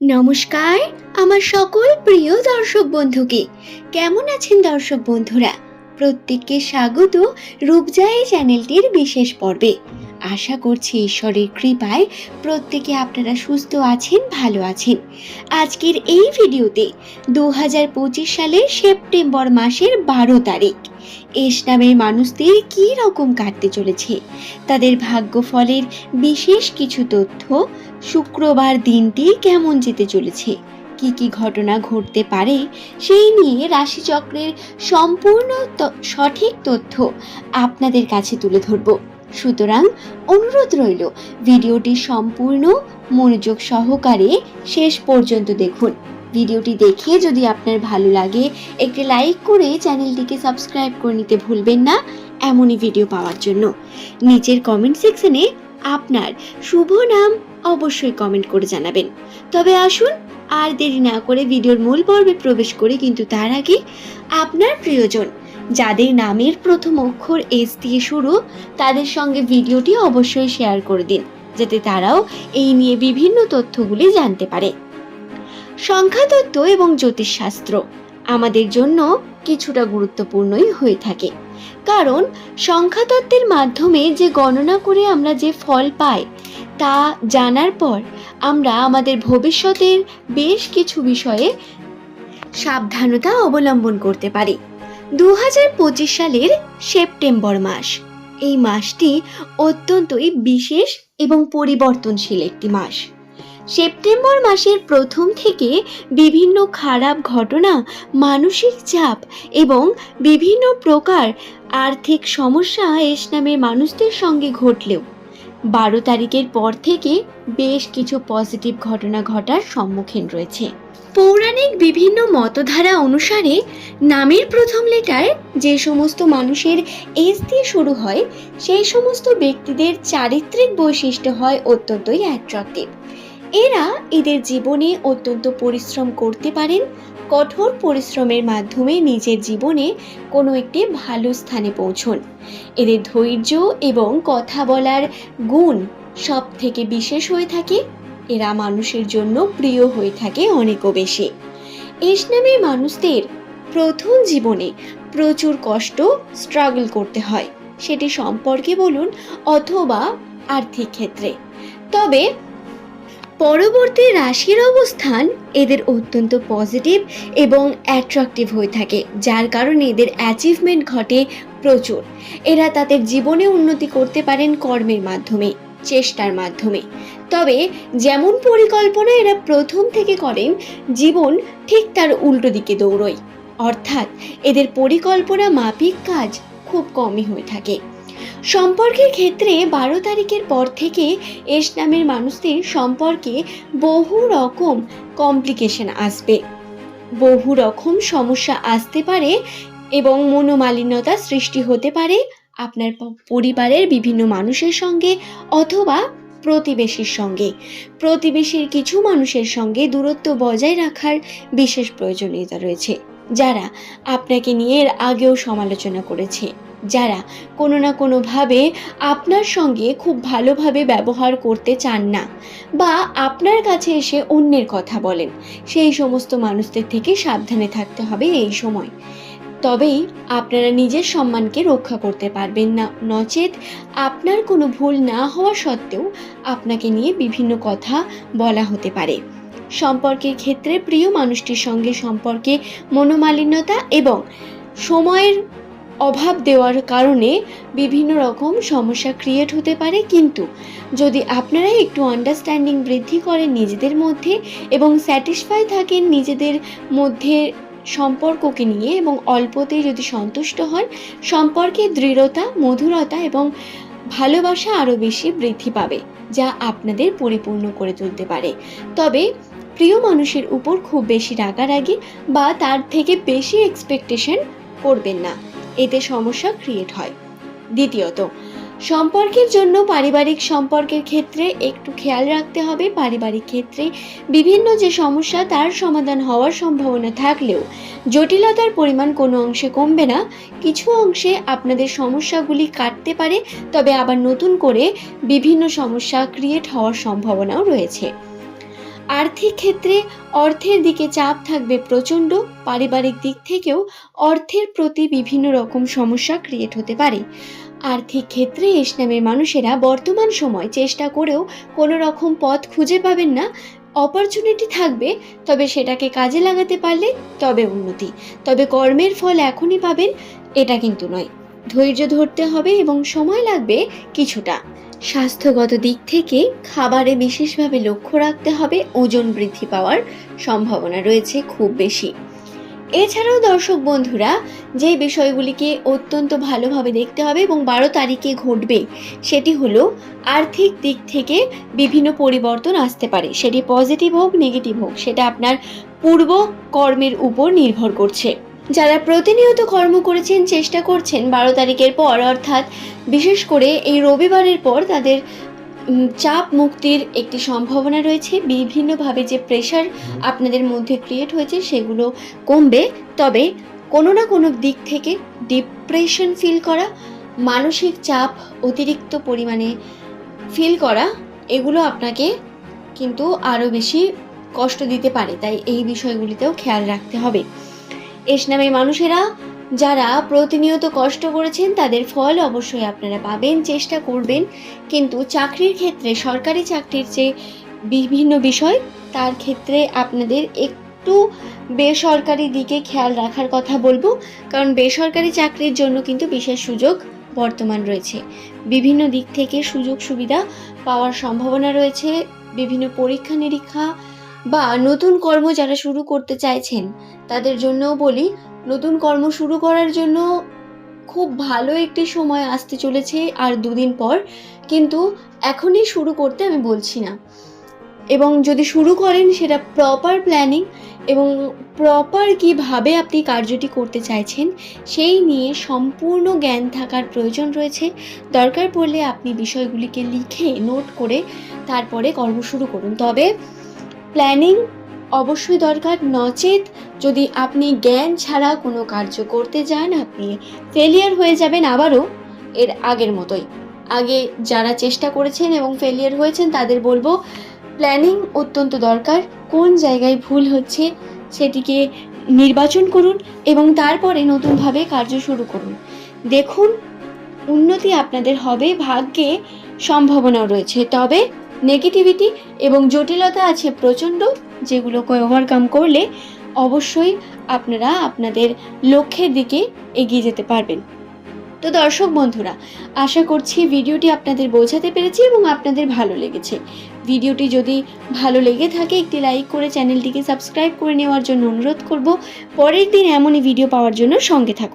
নমস্কার, আমার সকল প্রিয় দর্শক বন্ধুকে। কেমন আছেন দর্শক বন্ধুরা? প্রত্যেককে স্বাগত রূপজাই চ্যানেলটির বিশেষ পর্বে। আশা করছি ঈশ্বরের কৃপায় প্রত্যেকে আপনারা সুস্থ আছেন, ভালো আছেন। আজকের এই ভিডিওতে দু হাজার পঁচিশ সালের সেপ্টেম্বর মাসের বারো তারিখ। এস নামের মানুষদের কী রকম কাটতে চলেছে? তাদের ভাগ্যফলের বিশেষ কিছু তথ্য শুক্রবার দিনটি কেমন যেতে চলেছে? কি কি ঘটনা ঘটতে পারে? সেই নিয়ে রাশিচক্রের সম্পূর্ণ সঠিক তথ্য আপনাদের কাছে তুলে ধরব। সুতরাং অনুরোধ রইল, ভিডিওটি সম্পূর্ণ মনোযোগ সহকারে শেষ পর্যন্ত দেখুন। ভিডিওটি দেখে যদি আপনার ভালো লাগে, একটি লাইক করে চ্যানেলটিকে সাবস্ক্রাইব করে নিতে ভুলবেন না এমনই ভিডিও পাওয়ার জন্য। নিচের কমেন্ট সেকশনে আপনার শুভ নাম অবশ্যই কমেন্ট করে জানাবেন। তবে আসুন, আর দেরি না করে ভিডিওর মূল পর্বে প্রবেশ করে, কিন্তু তার আগে আপনার প্রিয়জন যাদের নামের প্রথম অক্ষর এস দিয়ে শুরু, তাদের সঙ্গে ভিডিওটি অবশ্যই শেয়ার করে দিন, যাতে তারাও এই নিয়ে বিভিন্ন তথ্যগুলি জানতে পারে। সংখ্যাতত্ত্ব এবং জ্যোতিষশাস্ত্র আমাদের জন্য কিছুটা গুরুত্বপূর্ণই হয়ে থাকে। কারণ সংখ্যাতত্ত্বের মাধ্যমে যে গণনা করে আমরা যে ফল পাই, তা জানার পর আমরা আমাদের ভবিষ্যতের বেশ কিছু বিষয়ে সাবধানতা অবলম্বন করতে পারি। দু সালের সেপ্টেম্বর মাস। এই মাসটি অত্যন্তই বিশেষ এবং পরিবর্তনশীল একটি মাস। সেপ্টেম্বর মাসের প্রথম থেকে বিভিন্ন খারাপ ঘটনা, মানসিক চাপ এবং বিভিন্ন প্রকার আর্থিক সমস্যা এস নামের মানুষদের সঙ্গে ঘটলেও বারো তারিখের পর থেকে বেশ কিছু পজিটিভ ঘটনা ঘটার সম্মুখীন রয়েছে। পৌরাণিক বিভিন্ন মতধারা অনুসারে নামের প্রথম লেটার যে সমস্ত মানুষের এস দিয়ে শুরু হয়, সেই সমস্ত ব্যক্তিদের চারিত্রিক বৈশিষ্ট্য হয় অত্যন্তই অ্যাট্রাক্টিভ এরা এদের জীবনে অত্যন্ত পরিশ্রম করতে পারেন, কঠোর পরিশ্রমের মাধ্যমে নিজের জীবনে কোনো একটি ভালো স্থানে পৌঁছন। এদের ধৈর্য এবং কথা বলার গুণ সব থেকে বিশেষ হয়ে থাকে। এরা মানুষের জন্য প্রিয় হয়ে থাকে অনেকও বেশি। এস নামের মানুষদের প্রথম জীবনে প্রচুর কষ্ট স্ট্রাগল করতে হয়। সেটি সম্পর্কে বলুন অথবা আর্থিক ক্ষেত্রে। তবে পরবর্তী রাশির অবস্থান এদের অত্যন্ত পজিটিভ এবং অ্যাট্রাকটিভ হয়ে থাকে, যার কারণে এদের অ্যাচিভমেন্ট ঘটে প্রচুর। এরা তাদের জীবনে উন্নতি করতে পারেন কর্মের মাধ্যমে, চেষ্টার মাধ্যমে। তবে যেমন পরিকল্পনা এরা প্রথম থেকে করেন, জীবন ঠিক তার উল্টো দিকে দৌড়য়। অর্থাৎ এদের পরিকল্পনা মাফিক কাজ খুব কমই হয়ে থাকে। সম্পর্কের ক্ষেত্রে বারো তারিখের পর থেকে এস নামের মানুষদের সম্পর্কে বহু রকম কমপ্লিকেশন আসবে। বহু রকম সমস্যা আসতে পারে এবং মনোমালিন্যতা সৃষ্টি হতে পারে আপনার পরিবারের বিভিন্ন মানুষের সঙ্গে অথবা প্রতিবেশীর সঙ্গে। প্রতিবেশীর কিছু মানুষের সঙ্গে দূরত্ব বজায় রাখার বিশেষ প্রয়োজনীয়তা রয়েছে, যারা আপনাকে নিয়ে এর আগেও সমালোচনা করেছে। যারা কোনো না কোনোভাবে আপনার সঙ্গে খুব ভালোভাবে ব্যবহার করতে চান না বা আপনার কাছে এসে অন্যের কথা বলেন, সেই সমস্ত মানুষদের থেকে সাবধানে থাকতে হবে এই সময়। তবেই আপনারা নিজের সম্মানকে রক্ষা করতে পারবেন না। নচেত আপনার কোনো ভুল না হওয়া সত্ত্বেও আপনাকে নিয়ে বিভিন্ন কথা বলা হতে পারে। সম্পর্কের ক্ষেত্রে প্রিয় মানুষটির সঙ্গে সম্পর্কে মনোমালিন্যতা এবং সময়ের অভাব দেওয়ার কারণে বিভিন্ন রকম সমস্যা ক্রিয়েট হতে পারে। কিন্তু যদি আপনারা একটু আন্ডারস্ট্যান্ডিং বৃদ্ধি করেন নিজেদের মধ্যে এবং স্যাটিসফাই থাকেন নিজেদের মধ্যে সম্পর্ককে নিয়ে এবং অল্পতেই যদি সন্তুষ্ট হন, সম্পর্কে দৃঢ়তা, মধুরতা এবং ভালোবাসা আরও বেশি বৃদ্ধি পাবে, যা আপনাদের পরিপূর্ণ করে তুলতে পারে। তবে প্রিয় মানুষের উপর খুব বেশি রাগারাগি বা তার থেকে বেশি এক্সপেকটেশন করবেন না। এতে সমস্যা ক্রিয়েট হয়। দ্বিতীয়ত, সম্পর্কের জন্য পারিবারিক সম্পর্কের ক্ষেত্রে একটু খেয়াল রাখতে হবে। পারিবারিক ক্ষেত্রে বিভিন্ন যে সমস্যা, তার সমাধান হওয়ার সম্ভাবনা থাকলেও জটিলতার পরিমাণ কোনো অংশে কমবে না। কিছু অংশে আপনাদের সমস্যাগুলি কাটতে পারে, তবে আবার নতুন করে বিভিন্ন সমস্যা ক্রিয়েট হওয়ার সম্ভাবনাও রয়েছে। আর্থিক ক্ষেত্রে অর্থের দিকে চাপ থাকবে প্রচণ্ড, পারিবারিক দিক থেকেও অর্থের প্রতি বিভিন্ন রকম সমস্যা ক্রিয়েট হতে পারে। আর্থিক ক্ষেত্রে এস নামের মানুষেরা বর্তমান সময় চেষ্টা করেও কোনো রকম পথ খুঁজে পাবেন না। অপরচুনিটি থাকবে, তবে সেটাকে কাজে লাগাতে পারলে তবে উন্নতি। তবে কর্মের ফল এখনই পাবেন, এটা কিন্তু নয়। ধৈর্য ধরতে হবে এবং সময় লাগবে কিছুটা। স্বাস্থ্যগত দিক থেকে খাবারে বিশেষভাবে লক্ষ্য রাখতে হবে ওজন বৃদ্ধি পাওয়ার সম্ভাবনা রয়েছে খুব বেশি। এছাড়াও দর্শক বন্ধুরা, যে বিষয়গুলিকে অত্যন্ত ভালোভাবে দেখতে হবে এবং বারো তারিখে ঘটবে, সেটি হলো আর্থিক দিক থেকে বিভিন্ন পরিবর্তন আসতে পারে। সেটি পজিটিভ হোক নেগেটিভ হোক, সেটা আপনার পূর্ব কর্মের উপর নির্ভর করছে। যারা প্রতিনিয়ত কর্ম করেছেন, চেষ্টা করছেন বারো তারিখের পর, অর্থাৎ বিশেষ করে এই রবিবারের পর তাদের চাপ মুক্তির একটি সম্ভাবনা রয়েছে। বিভিন্নভাবে যে প্রেশার আপনাদের মধ্যে ক্রিয়েট হয়েছে, সেগুলো কমবে। তবে কোনো না কোনো দিক থেকে ডিপ্রেশন ফিল করা, মানসিক চাপ অতিরিক্ত পরিমাণে ফিল করা, এগুলো আপনাকে কিন্তু আরও বেশি কষ্ট দিতে পারে। তাই এই বিষয়গুলিতেও খেয়াল রাখতে হবে। এস নামে মানুষেরা যারা প্রতিনিয়ত কষ্ট করেছেন, তাদের ফল অবশ্যই আপনারা পাবেন, চেষ্টা করবেন। কিন্তু চাকরির ক্ষেত্রে, সরকারি চাকরির যে বিভিন্ন বিষয়, তার ক্ষেত্রে আপনাদের একটু বেসরকারি দিকে খেয়াল রাখার কথা বলব। কারণ বেসরকারি চাকরির জন্য কিন্তু বিশেষ সুযোগ বর্তমান রয়েছে। বিভিন্ন দিক থেকে সুযোগ সুবিধা পাওয়ার সম্ভাবনা রয়েছে। বিভিন্ন পরীক্ষা নিরীক্ষা বা নতুন কর্ম যারা শুরু করতে চাইছেন তাদের জন্যও বলি, নতুন কর্ম শুরু করার জন্য খুব ভালো একটি সময় আসতে চলেছে আর দুদিন পর, কিন্তু এখনই শুরু করতে আমি বলছি না। এবং যদি শুরু করেন সেটা প্রপার প্ল্যানিং এবং প্রপার কীভাবে আপনি কার্যটি করতে চাইছেন, সেই নিয়ে সম্পূর্ণ জ্ঞান থাকার প্রয়োজন রয়েছে। দরকার পড়লে আপনি বিষয়গুলিকে লিখে নোট করে তারপরে কর্ম শুরু করুন। তবে প্ল্যানিং অবশ্যই দরকার নচেত যদি আপনি জ্ঞান ছাড়া কোনো কার্য করতে যান, আপনি ফেলিয়ার হয়ে যাবেন আবারও এর আগের মতোই। আগে যারা চেষ্টা করেছেন এবং ফেলিয়ার হয়েছেন, তাদের বলব প্ল্যানিং অত্যন্ত দরকার। কোন জায়গায় ভুল হচ্ছে সেটিকে নির্বাচন করুন এবং তারপরে নতুনভাবে কার্য শুরু করুন। দেখুন, উন্নতি আপনাদের হবে, ভাগ্যে সম্ভাবনাও রয়েছে। তবে নেগেটিভিটি এবং জটিলতা আছে প্রচণ্ড। যেগুলোকে ওভারকাম করলে অবশ্যই আপনারা আপনাদের লক্ষ্যের দিকে এগিয়ে যেতে পারবেন। তো দর্শক বন্ধুরা, আশা করছি ভিডিওটি আপনাদের বোঝাতে পেরেছি এবং আপনাদের ভালো লেগেছে। ভিডিওটি যদি ভালো লেগে থাকে, একটি লাইক করে চ্যানেলটিকে সাবস্ক্রাইব করে নেওয়ার জন্য অনুরোধ করব। পরের দিন এমনই ভিডিও পাওয়ার জন্য সঙ্গে থাকুন।